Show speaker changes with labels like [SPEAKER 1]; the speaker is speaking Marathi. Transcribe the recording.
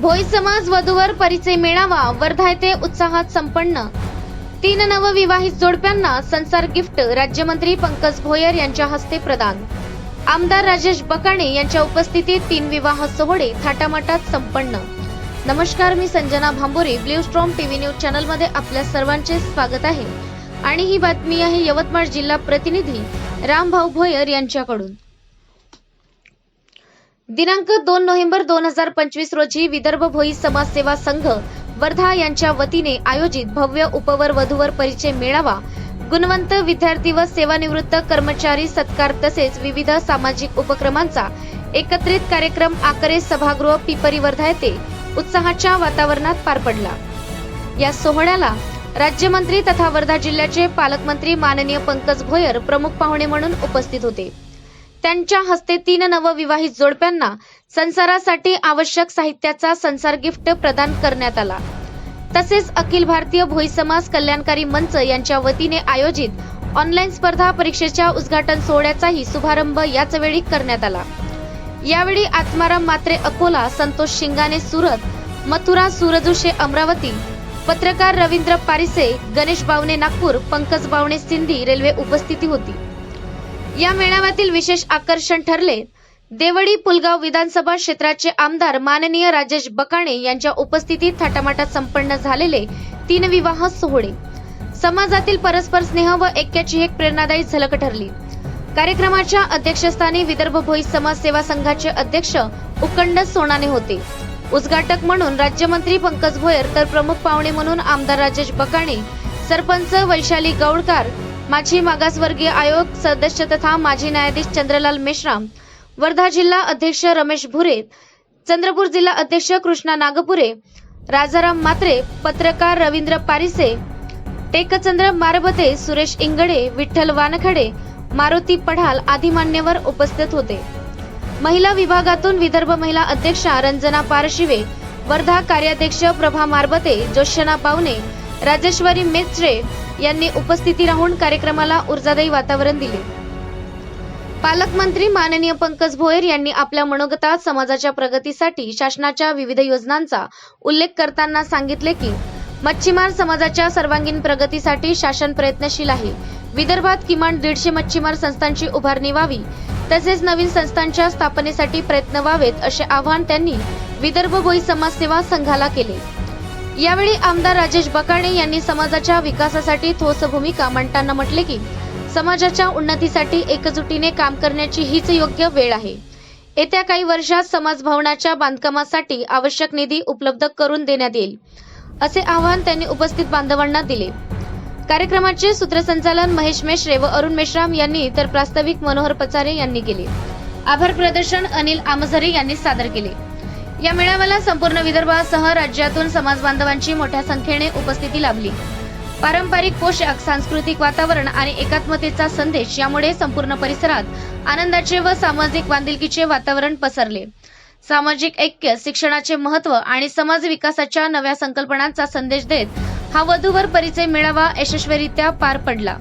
[SPEAKER 1] भोई समाज वधूवर परिचय मेळावा वर्धा येथे उत्साहात संपन्न. तीन नवविवाहित जोडप्यांना संसार गिफ्ट राज्यमंत्री पंकज भोयर यांच्या हस्ते प्रदान. आमदार राजेश बकाणे यांच्या उपस्थितीत तीन विवाह सोहळे थाटामाटात संपन्न. नमस्कार मी Sanjana Bhambore blue storm TV news चॅनलमध्ये आपल्या सर्वांचे स्वागत आहे. आणि ही बातमी आहे यवतमाळ जिल्हा प्रतिनिधी रामभाऊ भोयर यांच्याकडून. दिनांक दोन नोव्हेंबर दोन हजार पंचवीस रोजी विदर्भ भोई समाज सेवा संघ वर्धा यांच्या वतीने आयोजित भव्य उपवर वधूवर परिचय मेळावा गुणवंत विद्यार्थी व सेवानिवृत्त कर्मचारी सत्कार तसेच विविध सामाजिक उपक्रमांचा एकत्रित कार्यक्रम आकरे सभागृह पिपरी वर्धा येथे उत्साहाच्या वातावरणात पार पडला. या सोहळ्याला राज्यमंत्री तथा वर्धा जिल्ह्याचे पालकमंत्री माननीय पंकज भोयर प्रमुख पाहुणे म्हणून उपस्थित होते. त्यांच्या हस्ते तीन नवविवाहित जोडप्यांना संसारासाठी आवश्यक साहित्याचा संसार गिफ्ट प्रदान करण्यात आला. तसेच अखिल भारतीय भोई समाज कल्याणकारी मंच यांच्या वतीने आयोजित ऑनलाईन स्पर्धा परीक्षेच्या उद्घाटन सोहळ्याचाही शुभारंभ याच वेळी करण्यात आला. यावेळी आत्माराम मात्रे अकोला संतोष शिंगाने सुरत मथुरा सूरजोशे अमरावती पत्रकार रवींद्र पारिसे गणेश बावणे नागपूर पंकज बावणे सिंधी रेल्वे उपस्थिती होती. या मेळाव्यातील विशेष आकर्षण ठरले. देवडी पुलगाव विधानसभा क्षेत्राचे आमदार माननीय राजेश बकाणे यांच्या उपस्थितीत थाटामाटात संपन्न झालेले तीन विवाह सोहळे. समाजातील परस्पर स्नेह व ऐक्याची एक प्रेरणादायी झलक ठरली. कार्यक्रमाच्या अध्यक्षस्थानी विदर्भ भोई समाज सेवा संघाचे अध्यक्ष उकंड सोनाने होते. उद्घाटक म्हणून राज्यमंत्री पंकज भोयर तर प्रमुख पाहुणे म्हणून आमदार राजेश बकाणे सरपंच वैशाली गौडकार माजी मागासवर्गीय आयोग सदस्य तथा माजी न्यायाधीश चंद्रलाल मेश्राम वर्धा जिल्हा अध्यक्ष रमेश भुरे चंद्रपूर जिल्हा अध्यक्ष कृष्णा नागपुरे राजाराम मात्रे पत्रकार रवींद्र पारिसे टेकचंद्र मारबते सुरेश इंगडे विठ्ठल वानखडे मारुती पढाल आदी मान्यवर उपस्थित होते. महिला विभागातून विदर्भ महिला अध्यक्षा रंजना पारशिवे वर्धा कार्याध्यक्ष प्रभा मारबते जोशना पावणे राजेश्वरी मेत्रे यांनी उपस्थिती राहून कार्यक्रमाला ऊर्जादायी वातावरण दिले. पालकमंत्री माननीय पंकज भोयर यांनी आपल्या मनोगतात समाजाच्या प्रगतीसाठी शासनाच्या विविध योजनांचा उल्लेख करताना सांगितले की मच्छीमार समाजाच्या सर्वांगीण प्रगतीसाठी शासन प्रयत्नशील आहे. विदर्भात किमान दीडशे मच्छीमार संस्थांची उभारणी व्हावी तसेच नवीन संस्थांच्या स्थापनेसाठी प्रयत्न व्हावेत असे आवाहन त्यांनी विदर्भ भोई समाजसेवा संघाला केले. यावेळी आमदार राजेश बकाणे यांनी समाजाच्या विकासासाठी ठोस भूमिका मांडताना म्हटले की समाजाच्या उन्नतीसाठी एकजुटीने काम करण्याची हीच योग्य वेळ आहे. येत्या काही वर्षात समाज भवनाच्या बांधकामासाठी आवश्यक निधी उपलब्ध करून देण्यात येईल असे आवाहन त्यांनी उपस्थित बांधवांना दिले. कार्यक्रमाचे सूत्रसंचालन महेश मेश्रे व अरुण मेश्राम यांनी तर प्रास्ताविक मनोहर पचारे यांनी केले. आभार प्रदर्शन अनिल आमझरे यांनी सादर केले. या मेळाव्याला संपूर्ण विदर्भासह राज्यातून समाज बांधवांची मोठ्या संख्येने उपस्थिती लाभली. पारंपरिक पोशाख सांस्कृतिक वातावरण आणि एकात्मतेचा संदेश यामुळे संपूर्ण परिसरात आनंदाचे व सामाजिक बांधिलकीचे वातावरण पसरले. सामाजिक ऐक्य शिक्षणाचे महत्त्व आणि समाज विकासाच्या नव्या संकल्पनांचा संदेश देत हा वधूवर परिचय मेळावा यशस्वीरित्या पार पडला.